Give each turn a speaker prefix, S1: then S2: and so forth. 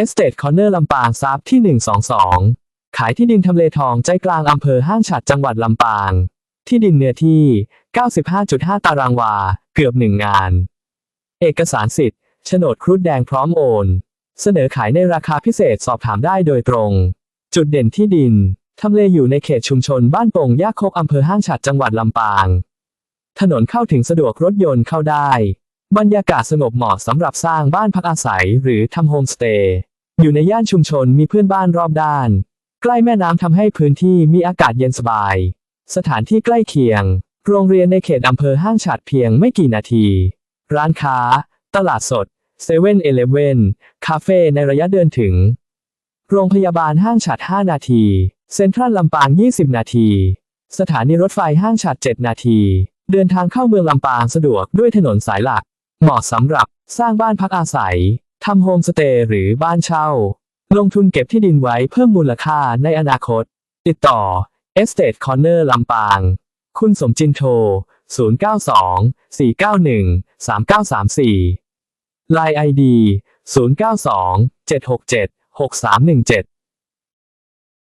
S1: Estate Corner ลำปางซับที่ 122 ขายที่ดินทำเลทองใจกลางอำเภอห้างฉัดจังหวัดลำปาง ที่ดินเนื้อที่ 95.5 ตารางวา เกือบหนึ่งงาน เอกสารสิทธิ์โฉนดครุฑแดงพร้อมโอน เสนอขายในราคาพิเศษสอบถามได้โดยตรง จุดเด่นที่ดิน ทำเลอยู่ในเขตชุมชนบ้านโป่งยาโคกอำเภอห้างฉัดจังหวัดลำปาง ถนนเข้าถึงสะดวกรถยนต์เข้าได้ บรรยากาศสงบเหมาะสำหรับสร้างบ้านพักอาศัยหรือทำโฮมสเตย์ อยู่ในย่านชุมชนมีเพื่อนบ้านรอบด้าน ใกล้แม่น้ำทำให้พื้นที่มีอากาศเย็นสบาย สถานที่ใกล้เคียง โรงเรียนในเขตอำเภอห้างฉัดเพียงไม่กี่นาที ร้านค้า ตลาดสดเซเว่นเอเลเว่นคาเฟ่ในระยะเดินถึง โรงพยาบาลห้างฉัด 5 นาที เซ็นทรัลลำปาง 20 นาที สถานีรถไฟห้างฉัด 7 นาที เดินทางเข้าเมืองลำปางสะดวกด้วยถนนสายหลัก เหมาะสำหรับสร้างบ้านพักอาศัยทำโฮมสเตย์หรือบ้านเช่า ลงทุนเก็บที่ดินไว้เพิ่มมูลค่าในอนาคต ติดต่อ Estate Corner ลำปาง คุณสมจินโทร 092 491 3934 Line ID 092 767 6317